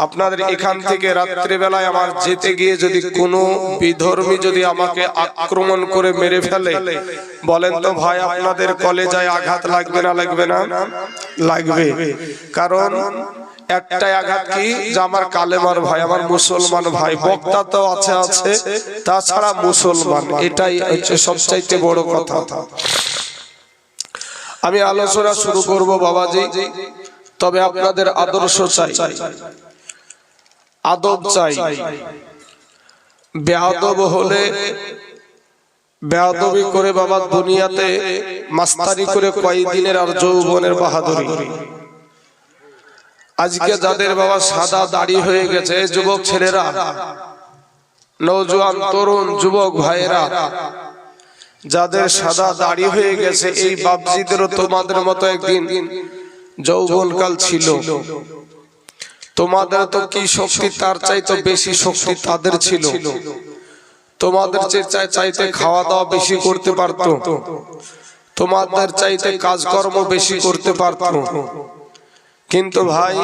আপনাদের এখান থেকে রাত্রিবেলায় আমার যেতে গিয়ে যদি কোনো বিধর্মী যদি আমাকে আক্রমণ করে মেরে ফেলে বলেন তো ভাই আপনাদের কলেজায় আঘাত লাগবে না লাগবে না? লাগবে কারণ একটাই আঘাত কি? যে আমার কালেমার ভাই আমার মুসলমান ভাই বক্তা তো আছে আছে তাছাড়া মুসলমান। এটাই হচ্ছে সবচাইতে বড় কথা। আমি আলোচনা শুরু করব বাবাজি। তবে আপনাদের আদর্শ চাই। আদব চাই। বেআদব হলে বেআদবি করে বাবা দুনিয়াতে মাস্তারি করে কয়েকদিনের আর যৌবনের বাহাদুরি। আজকে যাদের বাবা সাদা দাড়ি হয়ে গেছে যুবক ছেলেরা নৌজওয়ান তরুণ যুবক ভাইয়েরা যাদের সাদা দাড়ি হয়ে গেছে এই বাবজিদেরও তোমাদের মতো একদিন যৌবনকাল ছিল। তোমাদের তো কি শক্তি? তার চাইতে বেশি শক্তি তাদের ছিল। তোমাদের চাইতে খাওয়া দাওয়া বেশি করতে পারতো। তোমাদের চাইতে কাজকর্ম বেশি করতে পারতো। কিন্তু ভাই,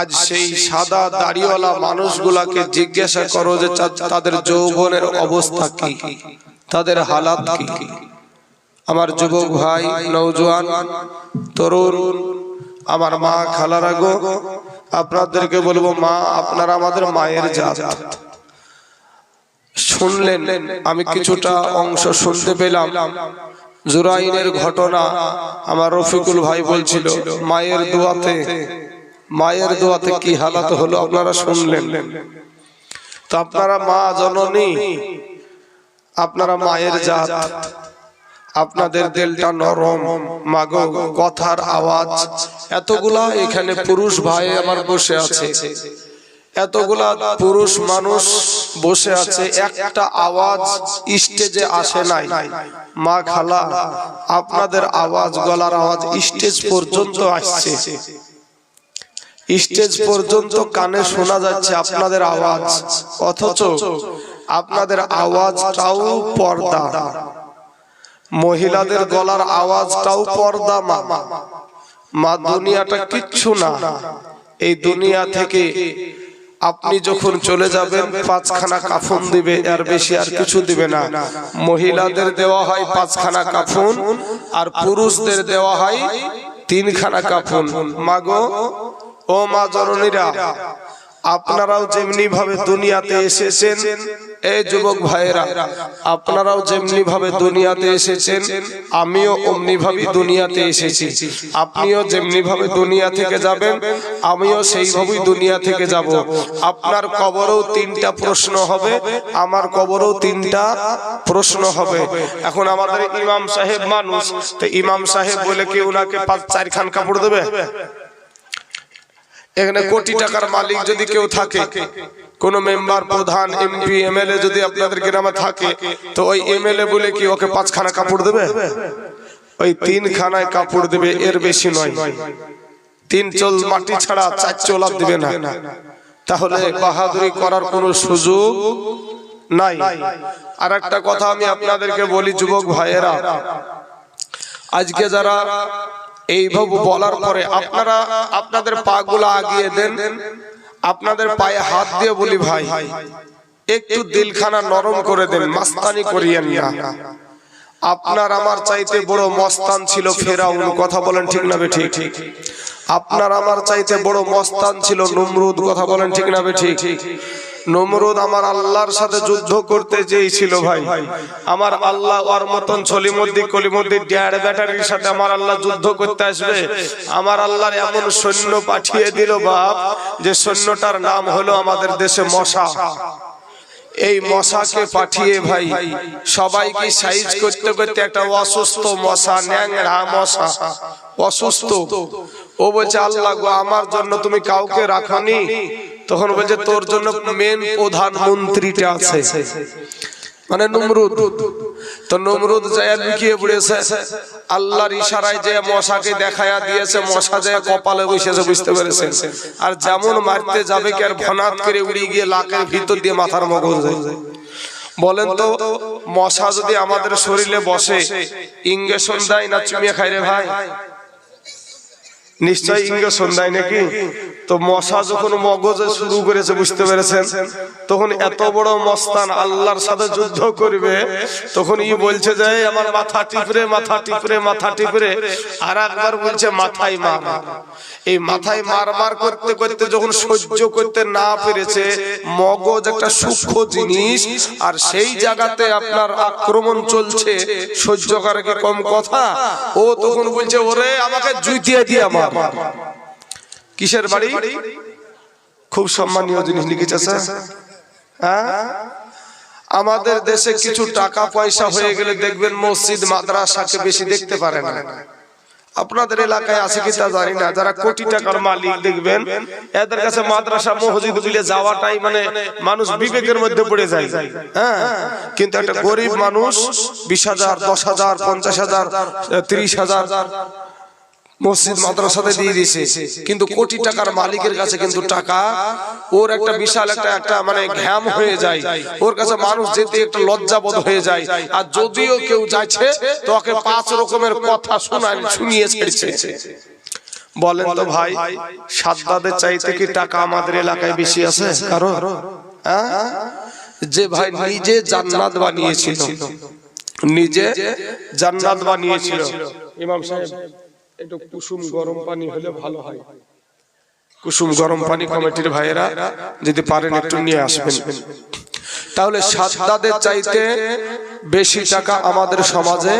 আজ সেই সাদা দাড়িওয়ালা মানুষগুলাকে জিজ্ঞাসা করো যে তাদের যৌবনের অবস্থা কি? তাদের হালাত কি? আমার যুবক ভাই নৌজওয়ান তরুণ, আমার মা খালারা গো আপনাদেরকে বলব, মা, আপনারা আমাদের মায়ের জাত। শুনলেন, আমি কিছুটা অংশ শুনতে পেলাম। জুরাইনের ঘটনা আমার রফিকুল ভাই বলছিল, মায়ের দোয়াতে মায়ের দোয়াতে কি হালাত হলো আপনারা শুনলেন? তো আপনারা মা জননী, আপনারা মায়ের জাত। আপনাদের দিলটা নরম। মাগো কথার আওয়াজ। এতগুলা এখানে পুরুষ ভাই আমার বসে আছে। এতগুলা পুরুষ মানুষ বসে আছে। একটা আওয়াজ স্টেজে আসে নাই। মা খালা আপনাদের আওয়াজ গলার আওয়াজ স্টেজ পর্যন্ত আসছে। স্টেজ পর্যন্ত কানে শোনা যাচ্ছে আপনাদের আওয়াজ। অথচ আপনাদের আওয়াজটাও পর্দা। মহিলাদের গলার আওয়াজটাও পর্দা মা মা দুনিয়াটা কিচ্ছু না। এই দুনিয়া থেকে আপনি যখন চলে যাবেন, পাঁচখানা কাফন দিবে আর বেশি আর কিছু দিবে না। মহিলাদের দেওয়া হয় পাঁচখানা কাফন আর পুরুষদের দেওয়া হয় তিনখানা কাফন। মাগো ও মা জননীরা আপনারাও যেমনি ভাবে দুনিয়াতে এসেছেন এই যুবক ভাইয়েরা আপনারাও যেমনি ভাবে দুনিয়াতে এসেছেন আমিও অমনি ভাবে দুনিয়াতে এসেছি। আপনিও যেমনি ভাবে দুনিয়া থেকে যাবেন আমিও সেইভাবেই দুনিয়া থেকে যাব। আপনার কবরেও তিনটা প্রশ্ন হবে আমার কবরেও তিনটা প্রশ্ন হবে। এখন আমাদের ইমাম সাহেব মানুষ তো ইমাম সাহেব বলে কি ওনাকে পাঁচ চারখান কাপড় দেবে? এখানে কোটি টাকার মালিক যদি কেউ থাকে কোন মেম্বার প্রধান এমপি এমএলএ যদি আপনাদের গ্রামে থাকে তো ওই এমএলএ বলে কি ওকে পাঁচখানা কাপড় দেবে? ওই তিন খানায় কাপড় দেবে এর বেশি নয়। তিন চল মাটি ছাড়া চার চোলা দিবে না। তাহলে বাহাদুরি করার কোনো সুযোগ নাই। আর একটা কথা আমি আপনাদেরকে বলি যুবক ভাইয়েরা। আজকে যারা এইভাবে বলার পরে আপনারা আপনাদের পা গুলা আগিয়ে দেন। আপনাদের পায়ে হাত দিয়ে বলি ভাই, একটু দিলখানা নরম করে দেন, মাস্তানি করিয়েন না। আপনার আমার চাইতে বড় মস্তান ছিল ফেরাউন, কথা বলেন ঠিক না বে ঠিক? আপনার আমার চাইতে বড় মস্তান ছিল নমরুদ, কথা বলেন ঠিক না বে ঠিক? নমরুদ আমার আল্লাহর সাথে যুদ্ধ করতে চেয়েছিল ভাই। আমার আল্লাহ ওর মতন ছলিমদ্দি কলিমদ্দি ড্যাড ব্যাটারির সাথে আমার আল্লাহ যুদ্ধ করতে আসবে। আমার আল্লাহর এমন সৈন্য পাঠিয়ে দিল বাপ, যে সৈন্যটার নাম হলো আমাদের দেশে মশা। এই মশাকে পাঠিয়ে ভাই, সবাইকে সাইজ করতে করতে একটা অসুস্থ মশা, ন্যাংরা মশা। অসুস্থ। ও বলছে, আল্লাহ গো, আমার জন্য তুমি কাউকে রাখনি? তখন বলছে তোর জন্য মেন প্রধানমন্ত্রীটা আছে। মানে নমরুদ। তো নমরুদ যায় লুকিয়ে পড়েছে। আল্লাহর ইশারায় যে মশাকে দেখায়া দিয়েছে, মশা যে কপালে বসেছে বুঝতে পেরেছে আর যেমন মারতে যাবে কি আর ভনাত করে উড়ে গিয়ে লাকের ভিতর দিয়ে মাথার মগজ যায় বলেন তো, মশা যদি আমাদের শরীরে বসে, ইঞ্জেকশন দেয় না, চুমিয়ে খাই রে ভাই? নিশ্চয় ইঞ্জেকশন দেয় নাকি? তো মশা যখন মগজে শুরু করেছে, বুঝতে পেরেছেন? তখন এত বড় মস্তান আল্লাহর সাথে যুদ্ধ করবে, তখন ই বলছে যে আমার মাথা টিপরে মাথা টিপরে মাথা টিপরে। আর একবার বলছে, মাথায় মার এই মাথায় মার মার করতে করতে যখন সহ্য করতে না পেরেছে, মগজ একটা সূক্ষ্ম জিনিস, আর সেই জায়গাতে আপনার আক্রমণ চলছে। সহ্য করা কি কম কথা? ও তখন বলছে, ওরে, আমাকে জুইতিয়ে দিয়ে আমার। কিসের বাড়ি? খুব সম্মানীয় জিনিস লিখেছে হ্যাঁ? আমাদের দেশে কিছু টাকা পয়সা হয়ে গেলে দেখবেন মসজিদ, মাদ্রাসাকে বেশি দেখতে পারে না। আপনাদের এলাকায় আছে কি তা জানি না। যারা কোটি টাকার মালিক দেখবেন, এদের কাছে মাদ্রাসা, মসজিদ গুলে যাওয়াটাই মানে মানুষ বিবেকের মধ্যে পড়ে যায়। হ্যাঁ? কিন্তু একটা গরিব মানুষ বিশ হাজার, দশ হাজার, পঞ্চাশ হাজার, ত্রিশ হাজার মসজিদ মাদ্রাসাতে দিয়ে দিয়েছে। কিন্তু কোটি টাকার মালিকের কাছে কিন্তু টাকা ওর একটা বিশাল একটা একটা মানে ঘ্যাম হয়ে যায়। ওর কাছে মানুষ যেতে একটা লজ্জাবোধ হয়ে যায়। আর যদিও কেউ যাচ্ছে তোকে পাঁচ রকমের কথা শোনায় শুনিয়ে ছেড়েছে। বলেন তো ভাই সাদ্দাদের চাইতে কি টাকা আমাদের এলাকায় বেশি আছে? কারও? যে ভাই নিজে জান্নাত বানিয়েছিল। নিজে জান্নাত বানিয়েছিল। ইমাম সাহেব একটু কুসুম গরম পানি হলে ভালো হয়। কুসুম গরম পানি কমিটির ভাইয়েরা যদি পারেন একটু নিয়ে আসবেন। তাহলে সাদ্দাদের চাইতে বেশি টাকা আমাদের সমাজে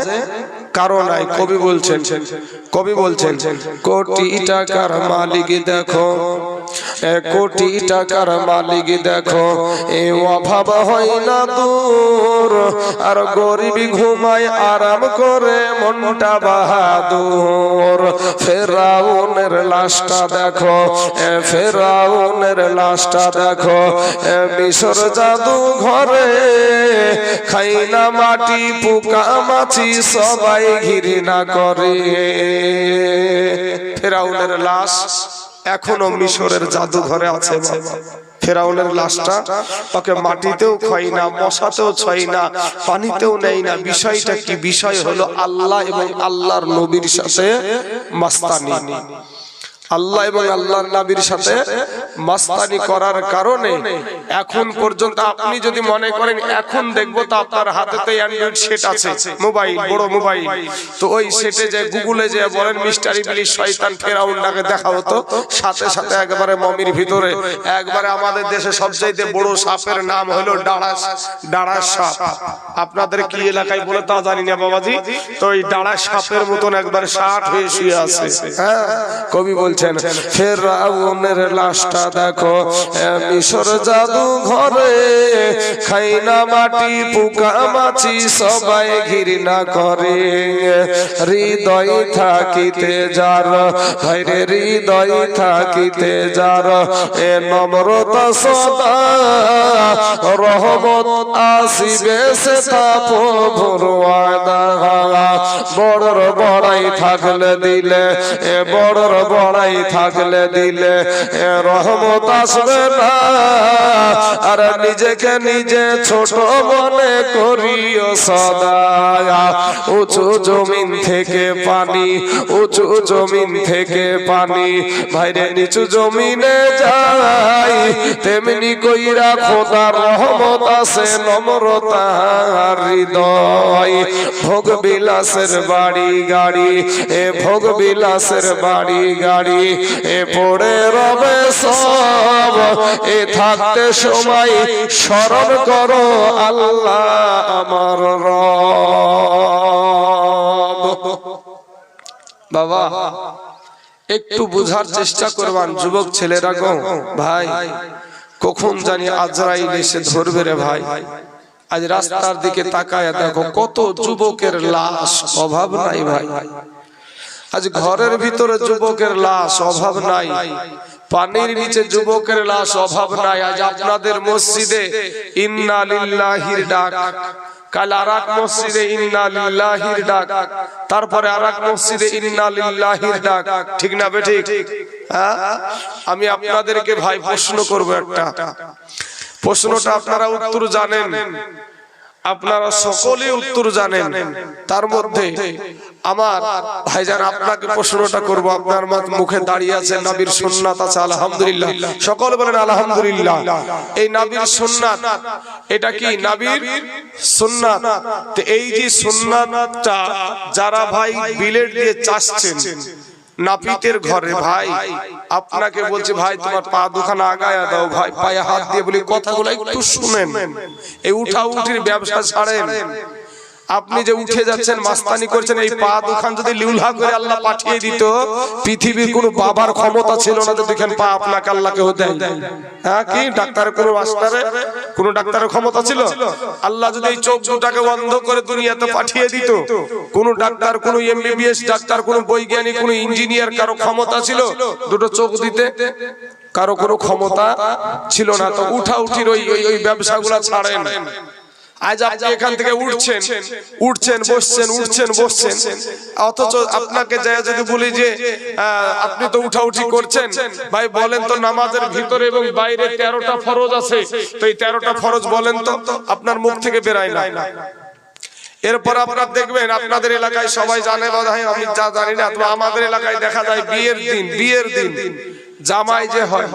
কারও নাই কবি বলছেন। কবি বলছেন কোটি টাকার মালিক দেখো কোটি টাকার মালিক দেখো, এ অভাব হয় না দূর। আর গরিব ঘুমায় আরাম করে মনটা বাহাদুর। ফেরাউনের লাশটা দেখো, এ ফেরাউনের লাশটা দেখো, এ মিশর জাদু ঘরে খাই না মাটি, পোকা মাছি সবাই ঘৃণা করে। ফেরাউনের লাশ এখনও মিশরের জাদুঘরে আছে ফেরাউনের লাশটা তাকে মাটিতেও খাই না মশাতেও ছয় না পানিতেও নেই না। বিষয়টা কি? বিষয় হলো আল্লাহ এবং আল্লাহর নবীর সাথে মাস্তানি। আল্লাহ এবং আল্লাহর নবীর সাথে মাস্তানি করার কারণে এখন পর্যন্ত আপনি যদি মনে করেন এখন দেখব তো আপনার হাতে তো অ্যান্ড্রয়েড সেট আছে মোবাইল বড় মোবাইল তো ওই সেটে যে গুগলে যে বলেন মিস্টার ইবলিশ শয়তান ফেরাউনটাকে দেখা হতো সাথে সাথে একবারে মমির ভিতরে। একবারে আমাদের দেশে সবচাইতে বড় সাপের নাম হলো ডাড়াস ডাড়াস সাপ। আপনাদের কি এলাকায় বলে তা জানি না বাবাজি। তো ওই ডাড়াস সাপের মতন একবার ষাট হয়ে শুয়ে আছে হ্যাঁ কবি বলছেন ফেরাউনের লাশটা দেখো মিশর জাদু ঘরে খাই না মাটি, পোকা মাছি সবাই ঘৃণা করে। হৃদয় থাকিতে যার, ভাইরে হৃদয় থাকিতে যার, এ নম্রতা সদা। রহমত আসিবে সে তা প্রভুর ওয়াদা। বড়র বড়াই থাকলে দিলে, এ বড়র বড়াই থাকলে দিলে, এ রহমত আসবে না। আর নিজেকে নিজে ছোট মনে করিও সদা উঁচু জমিন থেকে পানি, উঁচু জমিন থেকে পানি, ভাইরে নিচু জমিনে যাই। তেমনি কইরা খোদার রহমত আছে নম্রতা হৃদয়। ভোগ বিলাসের বাড়ি গাড়ি, এ ভোগ বিলাসের বাড়ি গাড়ি, এ পড়ে রবে সব, এ থাকতে সময় স্মরণ করো আল্লাহ আমার রব। বাবা, একটু বুঝার চেষ্টা করবান যুবক ছেলেরা গো, ভাই, কখন জানি আজরাইল এসে ধরবে রে ভাই। আজ রাস্তার দিকে তাকায় দেখো কত যুবকের লাশ, অভাব নাই ভাই। আজ ঘরের ভিতরে যুবকের লাশ, অভাব নাই। পানির নিচে যুবকের লাশ, অভাব নাই। আজ আপনাদের মসজিদে ইন্না লিল্লাহির ডাক। কাল আরাক মসজিদে ইন্না লিল্লাহির ডাক। তারপরে আরাক মসজিদে ইন্না লিল্লাহির ডাক। ঠিক না বে ঠিক? হ্যাঁ? আমি আপনাদেরকে ভাই প্রশ্ন করব একটা। প্রশ্নটা আপনারা উত্তর জানেন। আপনারা সকলে উত্তর জানেন। তার মধ্যে আমার ভাইজান আপনাকে প্রশ্নটা করব। আপনার মুখে দাঁড়িয়ে আছে নবীর সুন্নাত আছে আলহামদুলিল্লাহ। সকল বলেন আলহামদুলিল্লাহ। এই নবীর সুন্নাত। এটা কি নবীর সুন্নাত? তো এই যে সুন্নাতটা যারা ভাই বিলেট দিয়ে চাষছেন নাপিতের ঘরে ভাই আপনাকে বলছে ভাই তোমার পা দুখানা আগায়া দাও ভাই পায়ে হাত দিয়ে বলি কথাগুলো একটু শুনেন। এই উঠা উঠির ব্যবসা ছাড়েন। আপনি যে উঠে যাচ্ছেন মাস্তানি করছেন এই পা দুখান যদি লিউলহা করে আল্লাহ পাঠিয়ে দিত পৃথিবীর কোনো বাবার ক্ষমতা ছিল না যে দেখেন পা আপনাকে আল্লাহকে হতে হ্যাঁ কি? ডাক্তারের কোনো মাস্টারে কোন ডাক্তারের ক্ষমতা ছিল? আল্লাহ যদি এই চোখ দুটাকে বন্ধ করে দুনিয়াতে পাঠিয়ে দিত কোন ডাক্তার কোন এমবিবিএস ডাক্তার কোন বৈজ্ঞানিক কোন ইঞ্জিনিয়ার কারও ক্ষমতা ছিল দুটো চোখ দিতে কারও কোনো ক্ষমতা ছিল না। তো উঠা উঠির ওই ওই ওই ব্যবসাগুলা ছাড়েন আজ আপনি এখান থেকে উঠছেন উঠছেন বসছেন উঠছেন বসছেন। অথচ আপনাকে যদি বলি যে আপনি তো উঠা উঠি করছেন। ভাই বলেন তো নামাজের ভিতরে এবং বাইরে তেরোটা ফরজ আছে। তো এই তেরোটা ফরজ বলেন তো আপনার মুখ থেকে বেরায় না। এরপর আপনারা দেখবেন আপনাদের এলাকায় সবাই জানে বোধ হয় আমি যা জানি না তো আমাদের এলাকায় দেখা যায় বিয়ের দিন বিয়ের দিন। জামাই যে হয়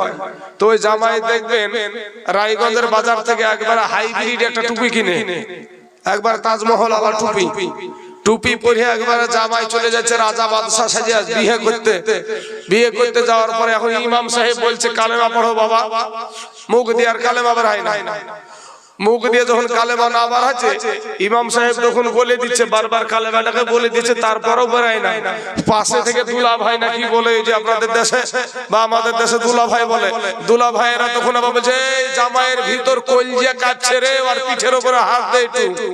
তো ওই জামাই দেখবেন রায়গঞ্জের বাজার থেকে একবার হাইব্রিড একটা টুপি কিনে। একবার তাজমহল আবার টুপি। টুপি পরে একবার জামাই চলে যাচ্ছে রাজা বাদশাহ সাজিয়া বিয়ে করতে। বিয়ে করতে যাওয়ার পরে এখন ইমাম সাহেব বলছে কালেমা পড়ো বাবা। মুখ দিয়ে আর কালেমা বের হয় না। মুখ দিয়ে যখন কালেমা না বার আছে ইমাম সাহেব যখন বলে দিচ্ছে, বারবার কালেমাটাকে বলে দিচ্ছে, তারপরও বেরায় না। পাশে থেকে দুলা ভাই নাকি বলে যে আপনাদের দেশে বা আমাদের দেশে দুলা ভাই বলে দুলা ভাইয়েরা তখন আবার বলছে জামাইয়ের ভিতর কলজিয়া কাটছে রে আর পিঠের উপরে হাত দেয় একটু।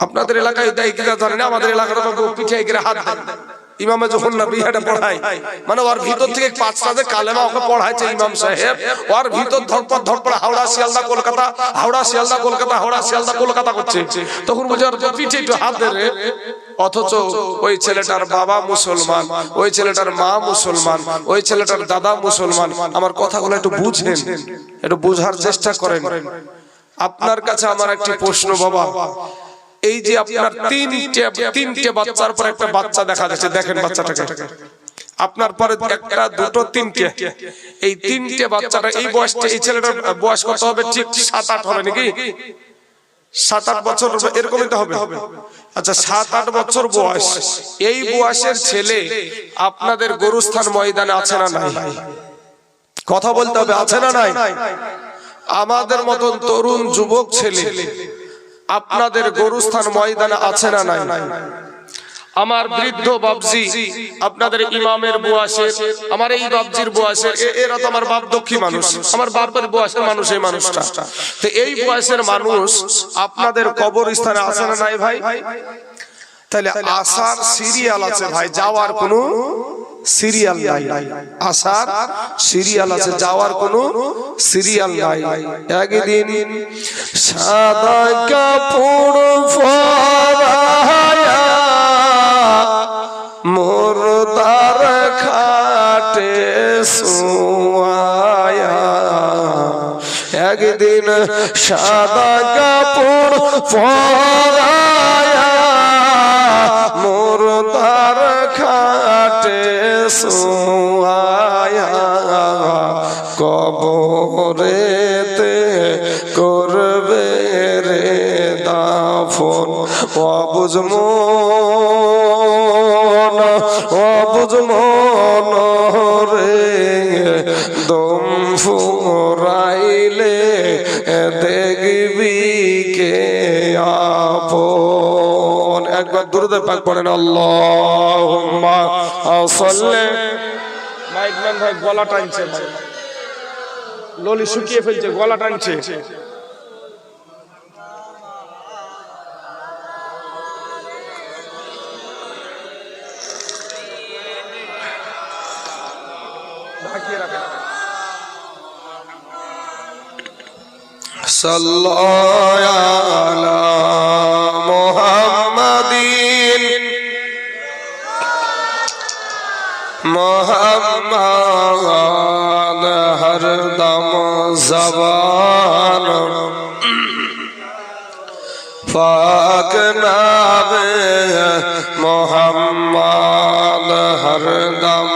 আপনাদের এলাকায় দেয় কিনা জানেন না, আমাদের এলাকার পিঠে হাত দেয়। ইমামে যখন পড়ায় মানে ওর ভিতর থেকে পাঁচটা যে কালেমা ওকে পড়াইছে ইমাম সাহেব ওর ভিতর ধরপর ধরপর হাওড়া শিয়ালদা কলকাতা হাওড়া শিয়ালদা কলকাতা হাওড়া শিয়ালদা কলকাতা করছে। তখন বলছে ওর পিঠে একটু হাত অথচ ওই ছেলেটার বাবা মুসলমান ওই ছেলেটার মা মুসলমান ওই ছেলেটার দাদা মুসলমান। আমার কথাগুলো একটু বুঝেন একটু বোঝার চেষ্টা করেন। আপনার কাছে আমার একটি প্রশ্ন বাবা। এই যে আপনার তিনটে তিনটে বাচ্চার পর একটা বাচ্চা দেখা যাচ্ছে, দেখেন বাচ্চাটাকে। আপনার পরে একটা, দুটো, তিনটে। এই তিনটে বাচ্চাটা, এই বয়সটা এই ছেলেটার বয়স কত হবে? ঠিক সাত আট হবে নাকি? সাত আট বছর এরকমই তো হবে। আচ্ছা সাত আট বছর বয়স। এই বয়সের ছেলে আপনাদের গরুস্থান ময়দানে আছে না নাই? কথা বলতে হবে, আছে না নাই? আমাদের মতন তরুণ যুবক ছেলে আপনাদের গরুস্থান ময়দানে আছে না নাই? আমার বৃদ্ধ বাবজি আপনাদের ইমামের বয়সের আমার এই বাবজির বয়সের এ- এরা তো আমার বাপ দক্ষী মানুষ। আমার বাপের বয়সের মানুষ এই মানুষটা। তো এই বয়সের মানুষ আপনাদের কবর স্থানে আছে না নাই ভাই? তাহলে আসার সিরিয়াল আছে ভাই যাওয়ার কোনো সিরিয়াল নাই। আসার সিরিয়াল আছে, যাওয়ার কোনো সিরিয়াল নাই। একদিন সাদা কাপড় মোর তার খাটে একদিন সাদা কাপড় পরায়া শুয়ায়া কবরেতে করবে রে দাফন। অবুজ মন একবার দুরুদের পাক পড়েন আল্লাহুম্মা সাল্লি মাইকম্যান ভাই গলা টানছে ভাই ললি শুকিয়ে ফেলছে গলা টানছে ঢাকিয়ে রাখেন صلى على সবান পাক নাবে মোহাম্মদ হরদম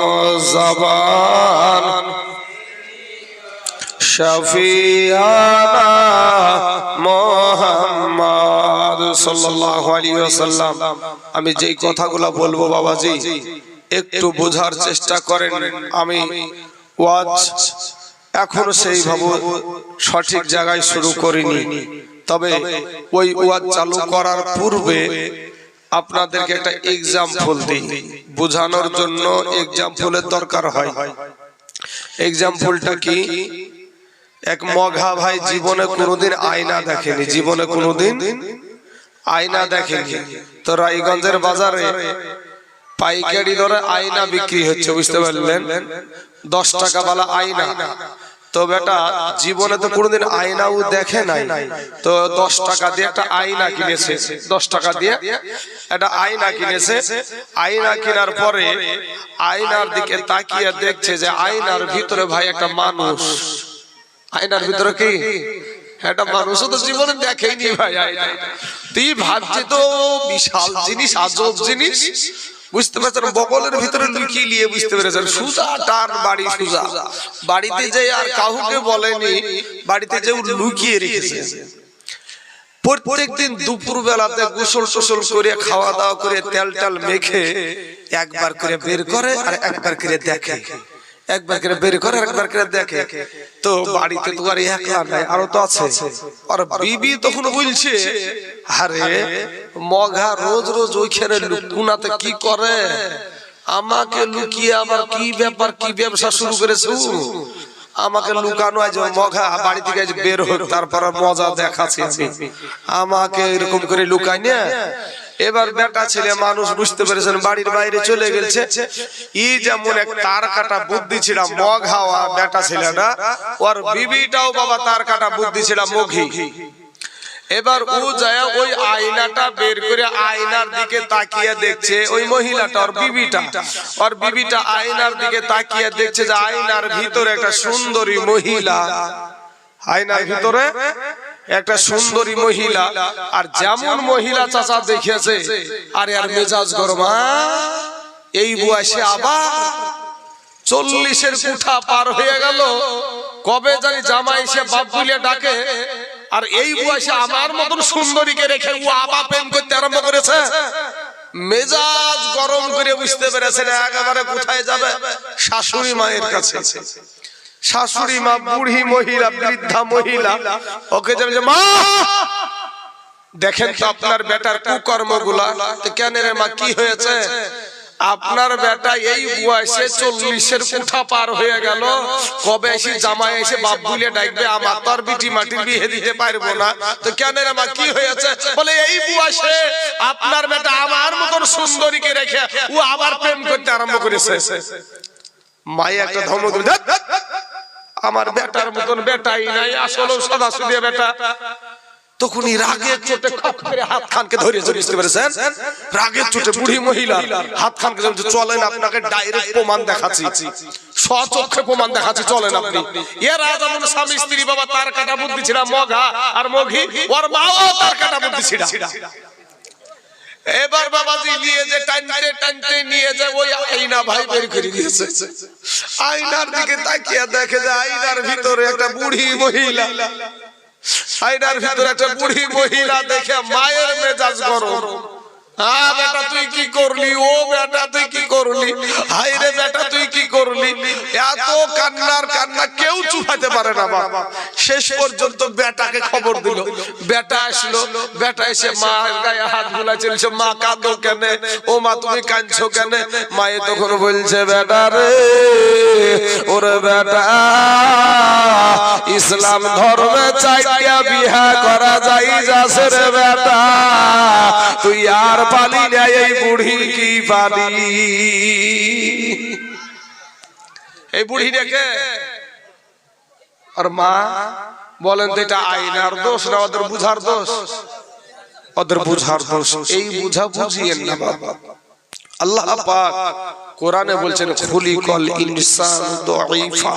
জবান। শফিয়ানা মোহাম্মদ সাল্লাল্লাহু আলাইহি ওয়াসাল্লাম। আমি যেই কথাগুলো বলব বাবাজি, একটু বোঝার চেষ্টা করেন। আমি ওয়াজ এখনও সেইভাবে সঠিক জায়গায় শুরু করিনি। তবে ওই ওয়াজ চালু করার পূর্বে আপনাদেরকে একটা এক্সাম্পল দিই। বোঝানোর জন্য এক্সাম্পলের দরকার হয়। এক্সাম্পলটা কি? এক মঘা ভাই জীবনে কোনোদিন আয়না দেখেনি। জীবনে কোনোদিন আয়না দেখেনি। তো রায়গঞ্জের বাজারে পাইকারি দরে আয়না বিক্রি হচ্ছে বুঝতে পারলেন? দশ টাকা বালা আয়না। তো বেটা জীবনে তো কোনোদিন আয়নাও দেখে নাই। তো দশ টাকা দিয়ে একটা আয়না কিনেছে। দশ টাকা দিয়ে একটা আয়না কিনেছে। আয়না কেনার পরে আয়নার দিকে তাকিয়ে দেখছে যে আয়নার ভিতরে ভাই একটা মানুষ। আয়নার ভিতরে কি? একটা মানুষও তো জীবনে দেখেনি ভাই আয়না তুই ভাবছি তো বিশাল জিনিস, আজব জিনিস। বুঝতে পারছেন? বগলের ভিতরে লুকিয়ে নিয়ে বুঝতে পেরেছেন? সুজা তার বাড়ি সুজা। বাড়িতে যে আর কাউকে বলেনি বাড়িতে যে লুকিয়ে রেখেছে। প্রত্যেকদিন দুপুর বেলাতে গোসল টোসল করে খাওয়া দাওয়া করে তেল টাল মেখে একবার করে বের করে আর একবার করে দেখে। একবার করে বের করে একবার করে দেখে। তো বাড়িতে তো আর একলা নাই, আরও তো আছে। আর বিবি তখন বলছে, আরে মঘা রোজ রোজ ওইখানে লুকুনাতে কি করে? আমাকে লুকিয়ে আবার কি ব্যাপার, কি ব্যবসা শুরু করেছে? আমাকে লুকানো আছে মঘা বাড়ি থেকে বের হোক তারপর মজা দেখাচ্ছে আমাকে এরকম করে লুকাই না? এবার বেটা ছেলে মানুষ বুঝতে পেরেছেন বাড়ির বাইরে চলে গেছে ই যেমন এক তার কাটা বুদ্ধি ছিল মগ হাওয়া বেটা ছেলেটা ওর বিবিটাও বাবা তার কাটা বুদ্ধি ছিল মঘি এবার ও যায় ওই আয়নাটা বের করে আয়নার দিকে তাকিয়ে দেখছে ওই মহিলাটা ওর বিবিটা। ওর বিবিটা আয়নার দিকে তাকিয়ে দেখছে যে আয়নার ভিতরে একটা সুন্দরী মহিলা। আয়নার ভিতরে? একটা সুন্দরী মহিলা আর যেমন মহিলা চাচা দেখেছে আরে আর মেজাজ গরম এই বয়সে আবার চল্লিশের কুঠা পার হয়ে গেল। কবে জানি জামাই সে বাপ ডাকে আর এই বয়সে আমার মতন সুন্দরীকে রেখে ও আবার প্রেম করতে আরম্ভ করেছে। মেজাজ গরম করে বুঝতে পেরেছে না একেবারে কোথায় যাবে? শাশুড়ি মায়ের কাছে। শাশুড়ি মা, বুড়ি মহিলা, বৃদ্ধা মহিলা, ওকে যাবে মা, দেখেন তো আপনার বেটার কুকর্মগুলা কেন রে মা, কি হয়েছে? আপনার বেটা এই বয়সে চল্লিশের কুঠা পার হয়ে গেল, কবে এসে জামাই এসে বাপ বুলে ডাকবে, আমার তো আর বিটি মাটির বিয়ে দিতে পারব না। তো কেন রে মা, কি হয়েছে? বলে, এই বয়সে আপনার বেটা আমার মতন সুন্দরীকে রেখে ও আবার প্রেম করতে আরম্ভ করেছে। মাই একটা ধমক দিল, "ধ্যাৎ, ধ্যাৎ, ধ্যাৎ, আমার বেটার মতন বেটাই নাই আসলে সাদা সুদিয়া বেটা। তখনই রাগের চোটে খপ করে হাত খানকে ধরে বুঝতে পেরেছেন রাগের চোটে বুড়ি মহিলা হাত খানকে চলেন আপনাকে ডাইরেক্ট প্রমাণ দেখাচ্ছি। সচক্ষে প্রমাণ দেখাচ্ছি চলেন আপনি। এর আজ স্বামী স্ত্রী বাবা তার কাটা বুদ্ধি ছিল মঘা আর মঘি ওর মাও তার কাটা বুদ্ধি ছিল। এবার বাবাজি নিয়ে যে টানতে টানতে নিয়ে যে ওই আয়না ভাই বের করে দিয়েছে। আয়নার দিকে তাকিয়ে দেখে যে আয়নার ভিতরে একটা বুড়ি মহিলা। আয়নার ভিতরে একটা বুড়ি মহিলা দেখে মায়ের মেজাজ গরম। শেষ পর্যন্ত বেটাকে খবর দিল। বেটা আসলো। বেটা এসে মা গায়ে হাত বুলা চলছে মা, কাঁদো কেন? ও মা, তুমি কাঁদছো কেন? মায়ে তখন বলছে, বেটা রে, ওরে বেটা, ইসলাম ধর্মে চাইয়া বিহা করা যাই যাচ্ছে রে বেটা। তুই আর পালি না এই বুড়ির কি পালি এই বুড়ি রেখে আর মা বলেন তো এটা আইনার দোষ না ওদের বুঝার দোষ? ওদের বুঝার দোষ। এই বুঝা বুঝিয়েন না বাবা। আল্লাহ পাক কোরআনে বলছেন, খুলিকল ইনসান দাঈফা।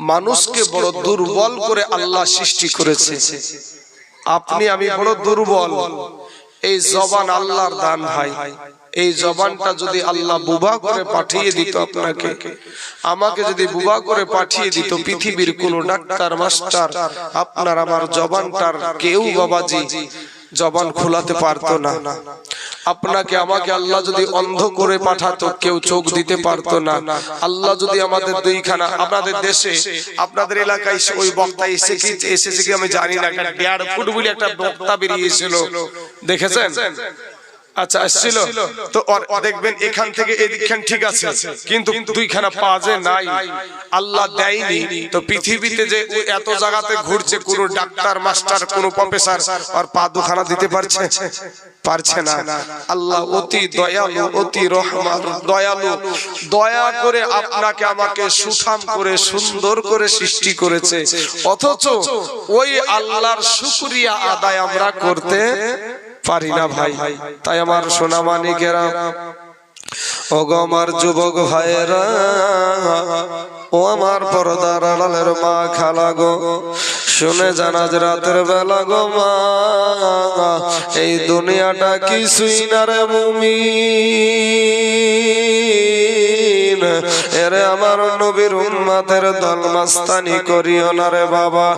মানুষকে বড় দুর্বল করে আল্লাহ সৃষ্টি করেছে। আপনি, আমি বড় দুর্বল। এই জবান আল্লাহর দান ভাই এই জবানটা যদি আল্লাহ বুবা করে পাঠিয়ে দিত আপনাকে, আমাকে যদি বুবা করে পাঠিয়ে দিত পৃথিবীর কোন ডাক্তার, মাস্টার, আপনার আমার জবানটার কেউ বাবাজি জবান খোলাতে পারতো না। আপনাকে, আমাকে আল্লাহ যদি অন্ধ করে পাঠাতো, কেউ চোখ দিতে পারতো না। আল্লাহ যদি আমাদের দুইখানা, আপনাদের দেশে, আপনাদের এলাকায় ওই বক্তা এসে এসেছে কি আমি জানি না, একটা ফুট বলে একটা বক্তা বেরিয়েছিল দেখেছেন? আচ্ছা আসছিল। তো দেখবেন এখান থেকে এদিকখান ঠিক আছে কিন্তু দুইখানা পা যে নাই। আল্লাহ দেয়নি। তো পৃথিবীতে যে এত জায়গাতে ঘুরছে কোন ডাক্তার মাস্টার কোন প্রফেসর আর পা দুখানা দিতে পারছে? পারছে না। আল্লাহ অতি দয়ালু অতি রহমান দয়ালু। দয়া করে আপনাকে আমাকে সুঠাম করে সুন্দর করে সৃষ্টি করেছে। অথচ ওই আল্লাহর শুকরিয়া আদায় আমরা করতে পারি না ভাই। তাই আমার সোনা মানিকেরা ওগো আমার যুবক ভাইয়েরা, ও আমার পর্দার আড়ালের মা খালা গো। শুনে জানাজ রাতের বেলা গো মা, এই দুনিয়াটা কিছুই না রে এরে আমার নবীর উম্মাতের দল মাস্তানি না রে বাবা,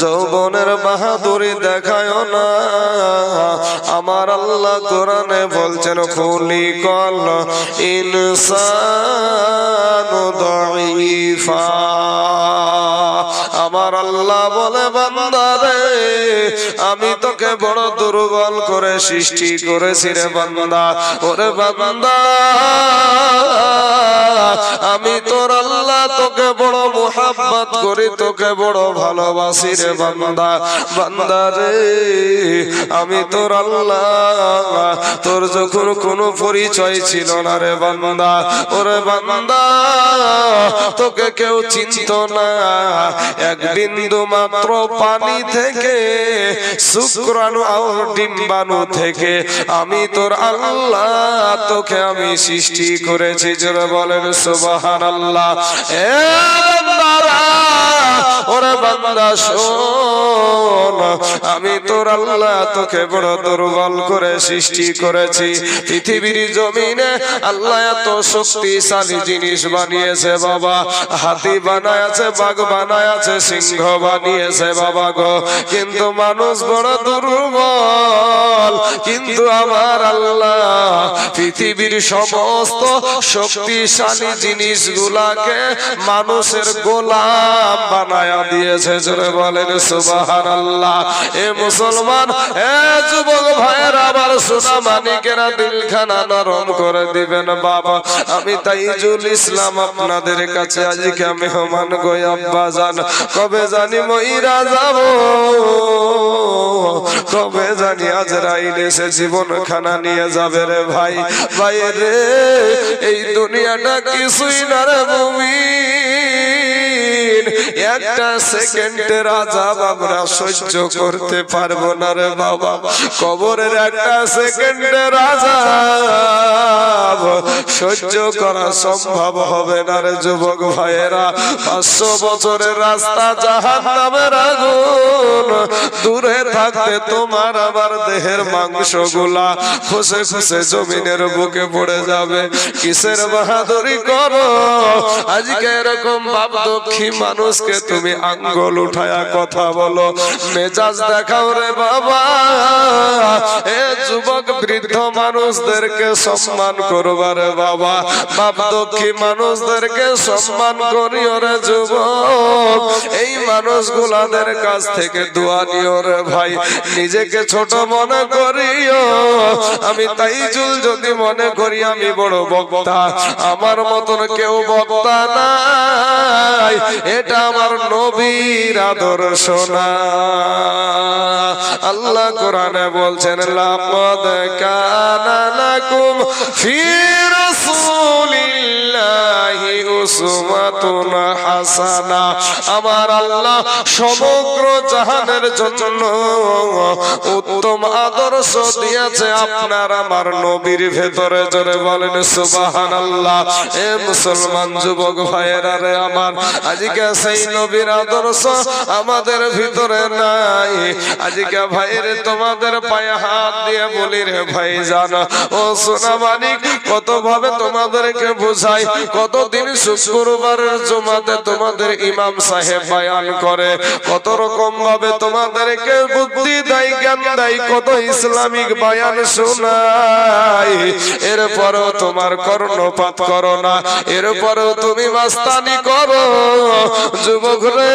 যৌবনের বাহাদুরি দেখায় না। আমার আল্লাহ কোরআনে বলছেন খুলি কল আমার আল্লাহ বলে বান্দারে আমি তোকে বড় দুর্বল করে সৃষ্টি করেছি রে বান্দা। ওরে বান্দা আমি তোর আল্লাহ তোকে বড় মোহাব্বত করি তোকে বড় ভালোবাসি রে বান্দা। বান্দা রে, আমি তোর আল্লাহ। তোর যখন কোনো পরিচয় ছিল না রে বান্দা। ওরে বান্দা, তোকে কেউ চিনত না। এক বিন্দু মাত্র পানি থেকে, শুক্রাণু আর ডিম্বাণু থেকে আমি তোর আল্লাহ, তোকে আমি সৃষ্টি করেছি। জোরে বলেন সুবাহান আল্লাহ এ ওরে বান্দা, শোন। আমি তোর আল্লাহ তোকে বড় দুর্বল করে সৃষ্টি করেছি। পৃথিবীর জমিনে আল্লাহ এত শক্তিশালী জিনিস বানিয়েছে বাবা। হাতি বানায়াছে, বাঘ বানায়াছে, সিংহ বানিয়েছে বাবা গো। কিন্তু মানুষ বড় দুর্বল। কিন্তু আমার আল্লাহ পৃথিবীর সমস্ত শক্তিশালী জিনিসগুলাকে মানুষের গোলাম বানায়া দিয়েছে, জোরে বলেন সুবাহান আল্লাহ এ মুসলমান, এ যুবক ভাইয়ের আবার সোনা মানিকেরা দিলখানা নরম করে দিবেন, বাবা। আমি তাইজুল ইসলাম আপনাদের কাছে, আজকে মেহমান গই আব্বা জান কবে জানি মইরা যাব? কবে জানি আজ রাইল এসে জীবন খানা নিয়ে যাবে রে ভাই। ভাই রে এই দুনিয়াটা কিছুই না রে মুমিন একটা সেকেন্ডের আজাব আমরা সহ্য করতে পারব না রে বাবা। কবরের একটা সহ্য করা সম্ভব হবে না রে যুবক ভাইয়েরা। পাঁচশো বছরের রাস্তা জাহান নামের আগুন, দূরে থাকতে তোমার আবার দেহের মাংসগুলা খসে খসে জমিনের বুকে পড়ে যাবে। কিসের বাহাদুরি করো? আজকে এরকম বাপ দক্ষী মানুষকে তুমি আঙ্গুল উঠায়া কথা বলো। মেজাজ দেখাও রে বাবা। এ যুবক, বৃদ্ধ মানুষদেরকে সম্মান করবার বাবা। বাপ দক্ষী মানুষদেরকে সম্মান করিও রে যুবক। এই মানুষগুলাদের কাছ থেকে দোয়া নিও রে ভাই। নিজেকে ছোট মনে করিও। আমি তাই জুল যদি মনে করি, আমি বড় বক্তা। আমার মতন কেউ বক্তা নাই। এটা আমার নবীর আদর্শ না। আল্লাহ কোরআনে বলছেন লাপদ কানা লাকুম ফি রাসূলিল্লাহ লিল্লাহি উসওয়াতুন হাসানা। আমার আল্লাহ সমগ্র জাহানের জন্য উত্তম আদর্শ দিয়েছে। আপনার আমার নবীর ভেতরে জোরে বলেন, সুবহানাল্লাহ। এ মুসলমান যুবক ভাইয়েরা রে আমার, আজকে সেই নবীর আদর্শ আমাদের ভিতরে নাই। আজকে ভাইয়ের তোমাদের পায়ে হাত দিয়ে বলি রে ভাই জানা ও সোনা মানিক কত ভাবে তোমাদেরকে বুঝাই, কতদিন শুক্রবারের জমাতে তোমাদের ইমাম সাহেব বয়ান করে? কত রকম ভাবে তোমাদেরকে বুদ্ধি দেয়, জ্ঞান দেয়, কত ইসলামিক বায়ান শোনাই এরপরও তোমার কর্ণপাত করো না, এরপরও তুমি মাস্তানি করো, যুবক রে।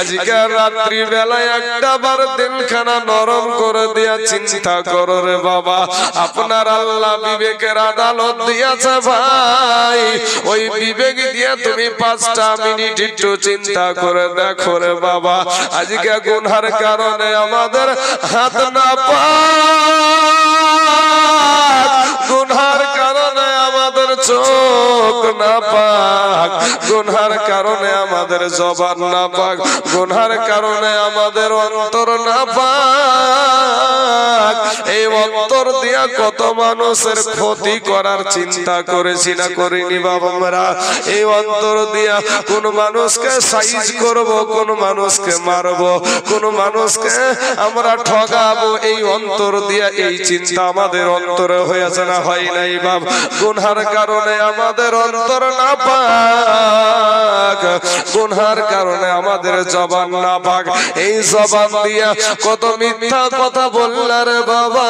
আজকে রাত্রি বেলায় একটা বার দিনখানা নরম করে দিয়া চিন্তা করো রে বাবা। আপনার আল্লাহ বিবেকের আদালত দিয়েছে ভাই। ওই বিবেক দিয়ে তুমি পাঁচটা মিনিট একটু চিন্তা করে দেখো রে বাবা। আজকে গুনহার কারণে আমাদের হাত না পা গুনহার চোখ না পাক গুনহার কারণে আমাদের জবান না পাক গুনহার কারণে আমাদের অন্তর না পাক এই অন্তর দিয়া কত মানুষের ক্ষতি করার চিন্তা করেছি না করিনি বাবা আমরা এই অন্তর দিয়া কোন মানুষকে সাইজ করব, কোন মানুষকে মারব, কোন মানুষকে আমরা ঠগাবো, এই অন্তর দিয়া এই চিন্তা আমাদের অন্তরে হয়েছে না, হয় নাই বাপ। গুনহার কারণে আমাদের অন্তর না পাক গুনহার কারণে আমাদের জবান না পাক এই জবান দিয়া কত মিথ্যা কথা বললার বাবা।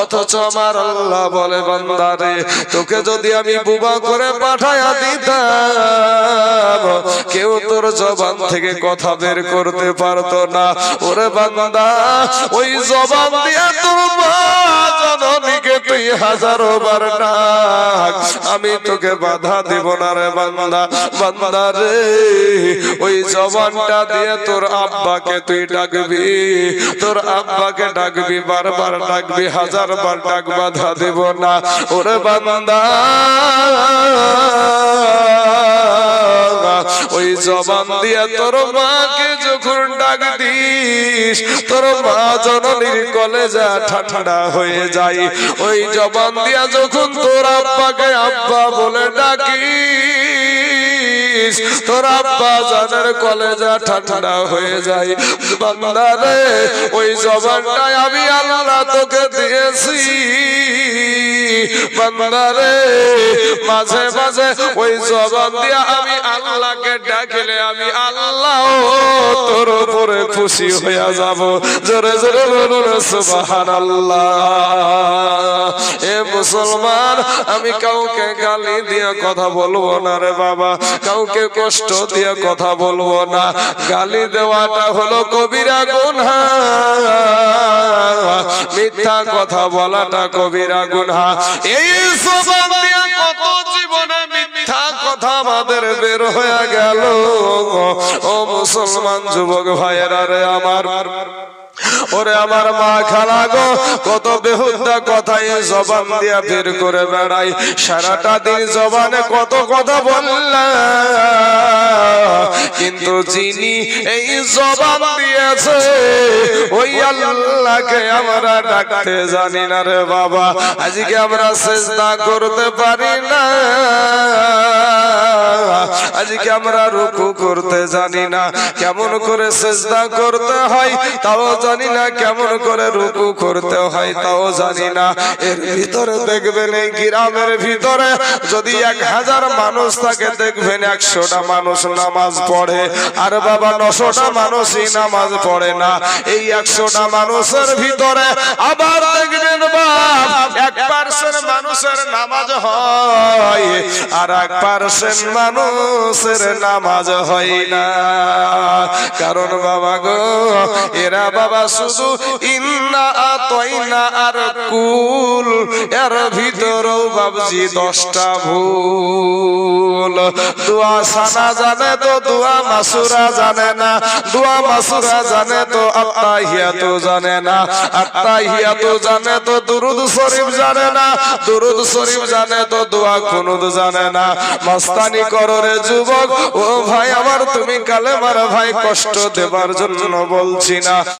অথচ আমার আল্লাহ বলে বান্দারে তোকে যদি আমি বুবা করে পাঠায়া দিতাম, কেউ তোর জবান থেকে কথা বের করতে পারতো না। ওরে বান্দা, ওই জবান দিয়া তোর মা জননীকে তুই হাজারো বার আমি তোকে বাধা দিব না রে বান্দা। বান্দা রে, ওই জবানটা দিয়ে তোর আব্বাকে তুই ডাকবি। তোর আব্বাকে ডাকবি, বারবার ডাকবি, হাজার বার ডাক বাধা দেব না। ওরে বান্দা, ওই জবান দিয়ে তোর যখন ডাক তোর মা জননীর কলেজা ঠান্ডা হয়ে যায়। ওই জবান দিয়া যখন তোর আব্বাকে আব্বা বলে ডাকিস তোর আব্বা কলেজা ঠান্ডা হয়ে বান্দারে ওই জবানটাই আমি আল্লাহ তোকে দিয়েছি। বান্দারে মাঝে মাঝে ওই জবান দিয়া আমি আল্লাহকে ডাকিলে আমি আল্লাহ তোর উপরে খুশি হইয়া যাব। জোরে জোরে বলুন, সুবহানাল্লাহ। এ মুসলমান, আমি কাউকে গালি দিয়ে কথা বলব না রে বাবা। কাউকে কষ্ট দিয়ে কথা বলব না। গালি দেওয়াটা হলো কবিরা গুনহা মিথ্যা কথা বলাটা কবিরা গুনহা এই দিয়ে কত জীবনে মিথ্যা কথা আমাদের বের হয়ে গেল। ও মুসলমান যুবক ভাইয়েরা রে আমার। ওরে আমার মা খালা গো, কত বেহুদা কথা এই জবান দিয়া বের করে বেড়াই। সারাটা দিন জবানে কত কথা বললাম। কিন্তু যিনি এই জবান দিয়েছে, ওই আল্লাহকে আমরা ডাকতে জানি না রে বাবা। আজকে আমরা চেষ্টা করতে পারি না। আজকে আমরা রুকু করতে জানি না। কেমন করে চেষ্টা করতে হয়, তাও জানি না, কেমন করে রুকু করতে হয় তাও জানি না। এর ভিতরে দেখবেন এই গ্রামের ভিতরে যদি এক হাজার মানুষ থাকে, দেখবেন একশোটা মানুষ নামাজ পড়ে। আর বাবা, নশোটা মানুষই নামাজ পড়ে না। এই একশোটা মানুষের ভিতরে আবার দেখবেন মানুষের নামাজ হয়, আর এক পার্সেন্ট মানুষের নামাজ হয় না। কারণ বাবা গো, এরা বাবা শুধু ইন্না আর কুল। এর বাবজি দশটা ভুল। সানা জানে তো মাসুরা জানে না। মাসুরা জানে তো জানে না। জানে তো, দুরুদ শরীফ জানে না। দুরুদ শরীফ জানে তো, দোয়া কুনুদ জানে না। মাস্তানি করো রে যুবক, ও ভাই, আমার তুমি কালে মারা ভাই, কষ্ট দেবার জন্য বলছি না।